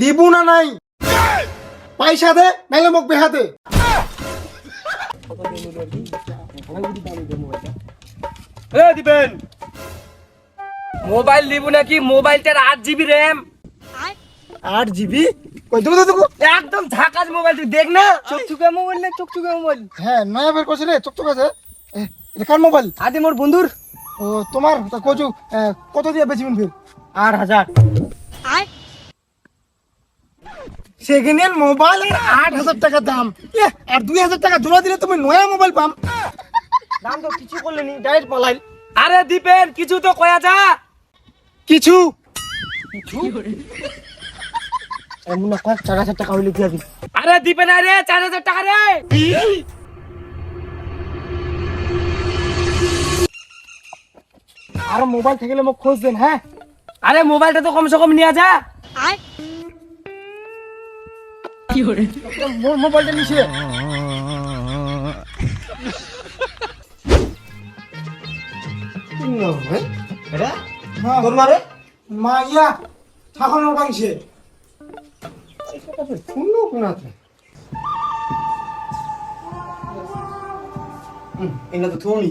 দিবু না নাই? পয়সা দে নাইলে মোক বেহাতে দিবেন। মোবাইল নিব নাকি? মোবাইলটার আট জিবি র্যাম। আট জিবি? কই দেবো দেবো একদম ঝাকাস মোবাইল তুই দেখ না। চকচুকে মোবাইল না চকচুকে মোবাইল? হ্যাঁ নয়া বের করছে রে চকচক আছে। এটা কার মোবাইল? আদি মোর বন্ধুর। ও তোমার? তা কচু কত দিয়ে বেচবেন ফির? আট হাজার। সেকেন্ড হ্যান্ড মোবাইল আট হাজার টাকা দাম। আর দুই হাজার টাকা জোড়া দিলে তুমি নয়া মোবাইল পাম। দাম তো কিছু করলে নি ডাইরেক্ট পলাই। আরে দিবেন কিছু তো কয়া যা। কিছু। এমন না কয়েক চার হাজার টাকা হইলে দিয়ে দিবি। আরে দিবেন আরে চার হাজার টাকা রে। আর মোবাইল থাকলে মোক খোঁজ দেন হ্যাঁ? আরে মোবাইলটা তো কমসে কম নিয়ে যা। মোর মোবাইলটা নিছে এটা? হ্যাঁ, তোর মারে? মা ঠাকুরের বাংছে শুনলো কোনাতে? এটা তো থুনি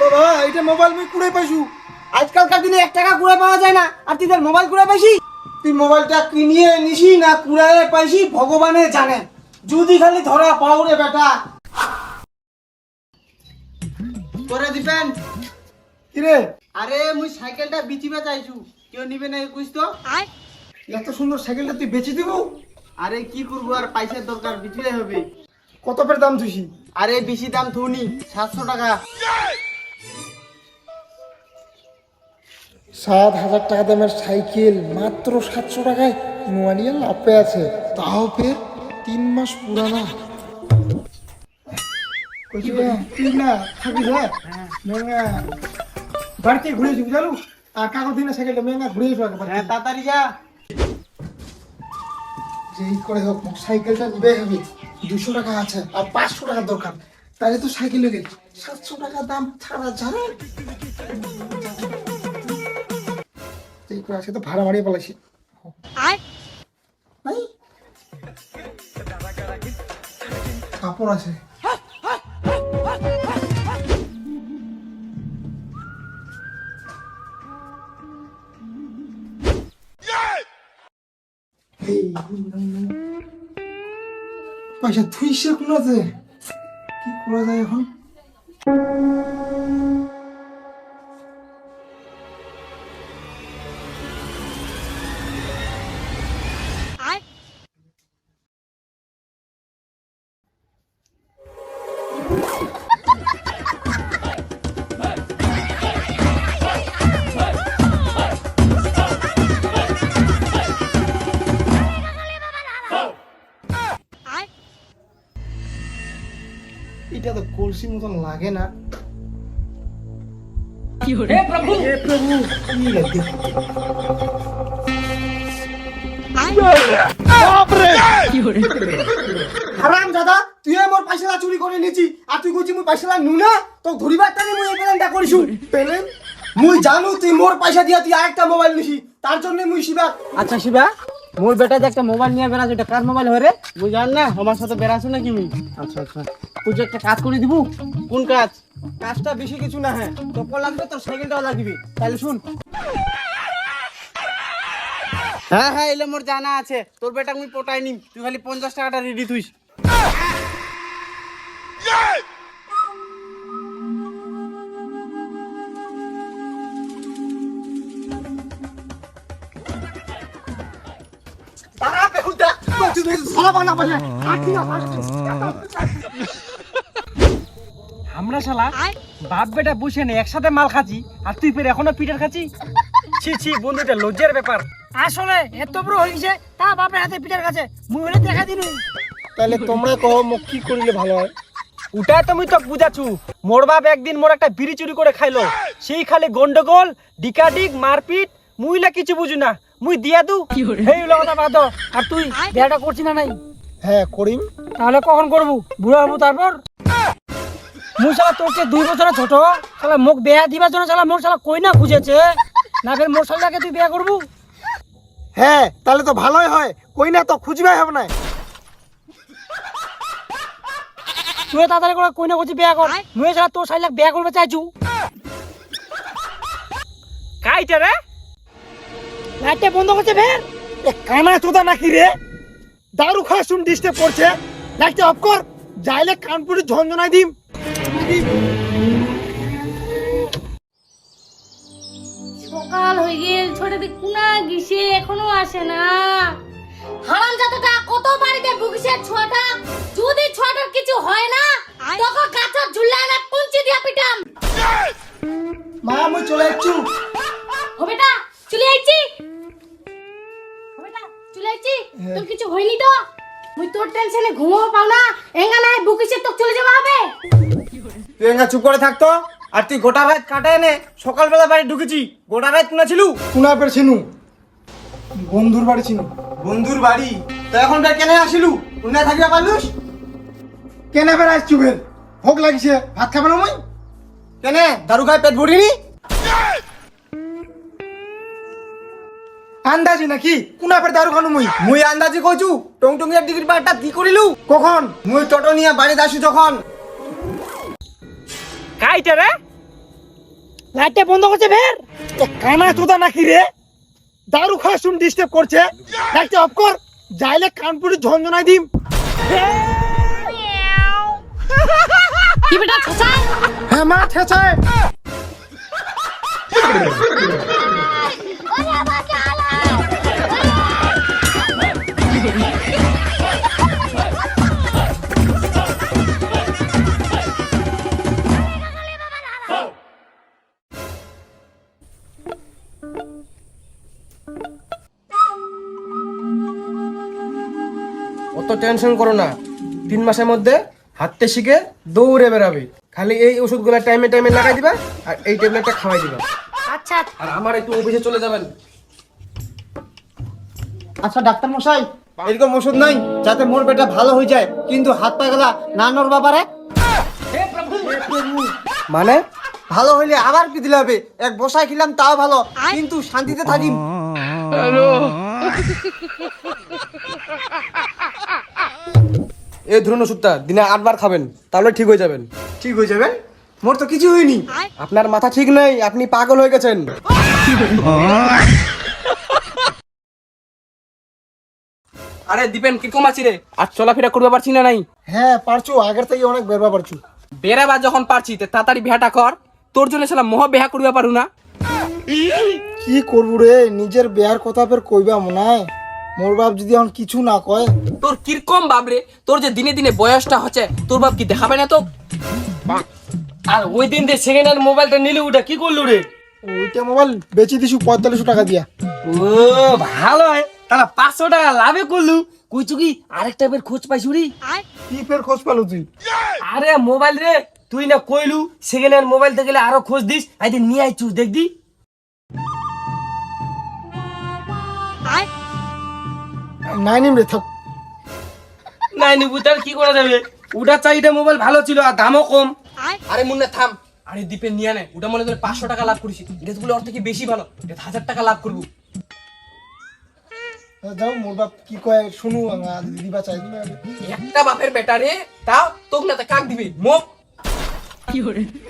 বাবা এইটা মোবাইল মুই কুড়ে পাইছু। আজকালকার দিনে এক টাকা কুড়ে পাওয়া যায় না। আর তুই তোর মোবাইল কুড়ে পাইছি? তুই মোবাইলটা কিনিয়ে নিছি না কুড়ায় পাইছি ভগবানে জানে। যদি খালি ধরা পাও রে বেটা। করে দিবেন? কিরে? আরে মুই সাইকেলটা বিচিবে চাইছু। কেউ নিবে না বুঝ তো? এত সুন্দর সাইকেলটা তুই বেচে দিব? আরে কি করব আর পয়সার দরকার বিচলে হবে। কত পের দাম তুইছি? আরে বেশি দাম থুনি সাতশো টাকা। সাত হাজার টাকা দামের সাইকেল মাত্র সাতশো টাকায় নোয়ালিয়া লাভে আছে। তাও ফের তিন মাস পুরানা। বাড়িতে ঘুরে যাবি জানো আর কাগজ দিনে সাইকেলটা মেঙ্গা ঘুরে যাব হ্যাঁ তাড়াতাড়ি যা। যেই করে হোক সাইকেলটা নিবে হবে। দুশো টাকা আছে আর পাঁচশো টাকা দরকার। তাহলে তো সাইকেল সাতশো টাকা দাম ছাড়া ছাড়া করে তো ভাড়া মারিয়ে পালাইছি। কাপড় আছে। পয়সা থুইছে কোন আছে কি করা যায় এখন? কলসি মতন লাগে না। হে প্রভু! এ প্রভু হারাম দাদা তুই মোর পয়সা চুরি করে নিছি আর তুই কইছি মুই পয়সা নু? না তো ধরিবার টানি মুই এই করিছু পেলেন মুই জানু তুই মোর পয়সা দিয়া তুই আরেকটা মোবাইল নিছি তার জন্য মুই শিবা। আচ্ছা শিবা? মোর বেটা যে একটা মোবাইল নিয়ে বেড়াচ্ছে এটা কার মোবাইল হরে মুই জান না আমার সাথে বেড়াছো নাকি মুই? আচ্ছা আচ্ছা। তুই একটা কাজ করে দিব। কোন কাজ? কাজটা বেশি কিছু না হ্যাঁ। তোর লাগবে তোর সাইকেলটাও লাগবে। তাহলে শুন। হ্যাঁ হ্যাঁ এলে মোর জানা আছে। তোর বেটা মুই পটাই নিম। তুই খালি পঞ্চাশ টাকাটা রেডি থুইস। আমরা শালা বাপ বেটা বুঝে নে একসাথে মাল খাচ্ছি আর তুই ফের এখনও পিটার খাচ্ছি? ছি ছি বন্ধু এটা লজ্জার ব্যাপার। আসলে এত বড় হয়ে গেছে তা বাপের হাতে পিটার কাছে। মুই হলে দেখা দিনু। তাহলে তোমরা কহ মুখ কি করিলে ভালো হয়? ওটাই তো মুই তো বুঝাছু মোর বাপ একদিন মোর একটা বিড়ি চুরি করে খাইলো। সেই খালি গন্ডগোল ডিকাডিক মারপিট মুইলা কিছু বুঝু না। মুই দিয়া দু। এই কথা বাদ আর তুই বিয়াটা করছি না নাই? হ্যাঁ করিম। তাহলে কখন করব? বুড়া হব তারপর? মুই শালা তোর চেয়ে দুই বছর ছোট। শালা মোক বেয়া দিবার জন্য শালা মোর শালা কই না খুঁজেছে। না ফের মোর শালাকে তুই বিয়া করব? হ্যাঁ তাহলে তো ভালোই হয়। কই না তো খুঁজবে হবে না। তুই তাড়াতাড়ি করে কই না খুঁজি বিয়া কর। মুই শালা তোর শালাকে বিয়া করবে চাইছু। কাইটা রে? লাইটটা বন্ধ করছে ফের? এ কানা চোদা নাকি রে? দারু খাওয়া শুন ডিস্টার্ব করছে। লাইটটা অফ কর যাইলে কানপুরে ঝঞ্ঝনাই দিম। সকাল হয়ে গেল ছোটদের কুনা গিসে এখনও আসে না। হারাম জাতটা কত বাড়িতে ভুগিছে ছোয়াটা? যদি ছোয়াটার কিছু হয় না তখন গাছের ঝুলা না পুঞ্চি দিয়া পিটাম। মা মুই চলে যাচ্ছু। ও বেটা চলে আইছি। তোর কিছু হয়নি তো? মুই তোর টেনশনে ঘুমো পাও না এঙ্গা নাই বুকিছে তো চলে যাওয়া হবে। তুই এঙ্গা চুপ করে থাকতো আর তুই গোটা রাত কাটা এনে সকালবেলা বাড়ি ঢুকেছি। গোটা ভাত কুনা ছিল কুনা পের ছিনু বন্ধুর বাড়ি ছিল বন্ধুর বাড়ি? তো এখন বের কেনে আসিলু? কুনা থাকিবা পারলুস? কেনে বের আসছু বের ভোগ লাগিছে। ভাত খাবে না মুই? কেনে? দারু খাই পেট ভরিনি? আন্দাজি নাকি? কোনা পের দারু খানু মুই? মুই আন্দাজি কইছু টং টং এর ডিগ্রি পারটা কি করিলু? কখন? মুই টোটো নিয়ে বাড়ি আসু যখন। কাইটা রে? লাইটটা বন্ধ করছে ফের? কানা চোদা নাকি রে? দারু খাওয়া শুন ডিস্টার্ব করছে। লাইটটা অফ কর। যাইলে কানপুরে ঝঞ্ঝনাই দিম। কি বেটা ছোসা হ্যাঁ মা ঠেসায় অত টেনশন করো না। তিন মাসের মধ্যে হাঁটতে শিখে দৌড়ে বেরাবে। খালি এই ওষুধগুলো টাইমে টাইমে লাগাই দিবা আর এই ট্যাবলেটটা খাওয়াই দিবা। আচ্ছা। আর আমার একটু অফিসে চলে যাবেন। আচ্ছা ডাক্তার মশাই এরকম ওষুধ নাই যাতে মোর বেটা ভালো হয়ে যায়। কিন্তু হাত পা গেলা না নর বাবারে মানে? ভালো হইলে আবার কি দিলে হবে? এক বসায় খেলাম তাও ভালো কিন্তু শান্তিতে থাকিম। এই ধরুন ওষুধটা দিনে আটবার খাবেন তাহলে ঠিক হয়ে যাবেন। ঠিক হয়ে যাবেন? মোর তো কিছু হয়নি। আপনার মাথা ঠিক নেই আপনি পাগল হয়ে গেছেন। আরে দীপেন কীরকম আছি রে? আর চলাফেরা করতে পারছি না নাই? হ্যাঁ পারছু আগের থেকে অনেক বেরবা পারছু। বেড়াবা যখন পারছি তে তাড়াতাড়ি বিহাটা কর। তোর জন্য সালা মহা বেহা করবে পারু না। কি করব রে? নিজের বিয়ার কথা ফের কইবা মনে হয়? মোর বাপ যদি এখন কিছু না কয়? তোর কীরকম বাবরে তোর যে দিনে দিনে বয়সটা হচ্ছে তোর বাপ কি দেখাবে না তো আর ওই দিন যে সেকেন্ড হ্যান্ড মোবাইলটা নিলে ওটা কি করলু রে? ওইটা মোবাইল বেচে দিছু পঁয়তাল্লিশশো টাকা দিয়া। ও ভালো হয়। তাহলে পাঁচশো টাকা লাভে করলু। কইছু কি আরেকটা বের খোঁজ পাইছু রে। কি ফের খোঁজ পালো তুই? আরে মোবাইল রে তুই না কইলু সেকেন্ড হ্যান্ড মোবাইল থেকে গেলে আরও খোঁজ দিস আইদিন নিয়ে আইছু দেখদি নাই নিম রে থাক। নাই নিবু তাহলে কি করা যাবে? ওটা চাইটা মোবাইল ভালো ছিল আর দামও কম। আরে মুন্না থাম। আরে দীপের নিয়ে নে ওটা মনে করে পাঁচশো টাকা লাভ করেছি। এটা তো বলে ওর থেকে বেশি ভালো? এটা হাজার টাকা লাভ করব। যাও মোর বাপ কি কয় শুনু দিবা চাই একটা বাপের বেটা রে তাও তোক না তা কাক দিবে? মোক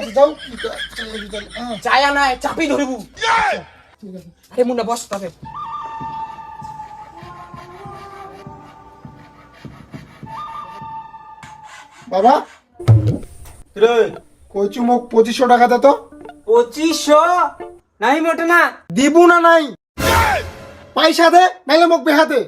আচ্ছা কি কয়, চলে যাবি তাহলে। চায়া নাই চাপি ধরবু। আরে মুন্না বস তাতে। বাবা? রে কইছু মোক পঁচিশশো টাকা দে তো। পঁচিশশো? নাই মোটে না। দিবু না নাই? পয়সা দে নাইলে মোক বেহা দে।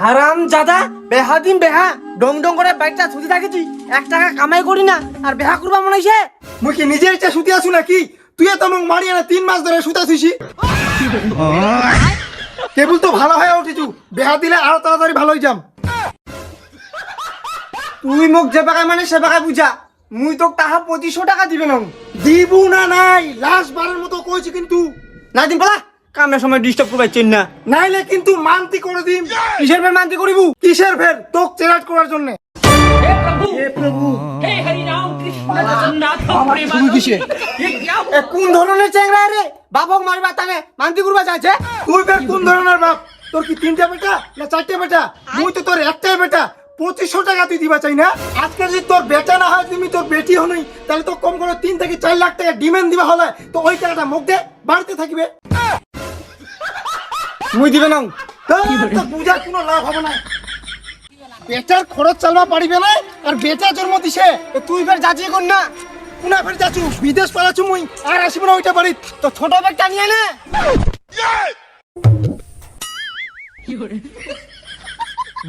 হারাম জাদা বেহা দিন বেহা। ডং ডং করে বাইকটা ছুটি থাকেছি এক টাকা কামাই করি না আর বেহা করবা মনে হইছে? মুই কি নিজের ইচ্ছা শুতে আসু নাকি? তুই তো মোক মারি না তিন মাস ধরে শুতে আসিস কেবল তো ভালো হয়ে উঠেছু বেহা দিলে আরও তাড়াতাড়ি ভালো হয়ে যাম। তুই মোক যে বাগায় মানে সে বাগায় বুঝা। মুই তোক তাহা পঁচিশশো টাকা দিবে না দিবু না নাই লাস্ট বারের মতো কইছি কিন্তু। না দিন পালা। কামের সময় ডিস্টার্ব করবার চেন না। নাইলে কিন্তু মানতি করে দিম। কিসের ফের মানতে করিবু? কিসের ফের? তোক চেরাট করার জন্য। এ কোন ধরনের চেংরা রে? বাপক মারবা তানে মানতে করবা যাচ্ছে তুই ফের কোন ধরনের বাপ? তোর কি তিনটা বেটা না চারটে বেটা? মুই তো তোর একটাই বেটা। পঁচিশশো টাকা তুই দিবা চাই না? আজকে যদি তোর বেটা না হয় তুমি তোর বেটি হনই তাহলে তো কম করে তিন থেকে চার লাখ টাকা ডিমান্ড দিবা হলে তো ওই টাকাটা মুখ দে বাড়িতে থাকবে। মুই দিবে না। তো পূজার কোনো লাভ হবে না। বেটার খরচ চালবা পারিবে না আর বেটা জন্ম দিছে তুই ফের যাচ্ছি কোন না। কোনা ফের যাচ্ছু? বিদেশ পালাচ্ছু মুই আর আসিব না ওইটা বাড়িত। তো ছোট ব্যাগটা নিয়ে নে।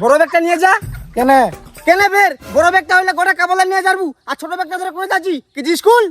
বড় ব্যাগটা নিয়ে যা। কেন? কেন ফের? বড় ব্যাগটা হইলে গোটা কাবলা নিয়ে যাব আর ছোট ব্যাগটা ধরে করে যাচ্ছি? কি স্কুল?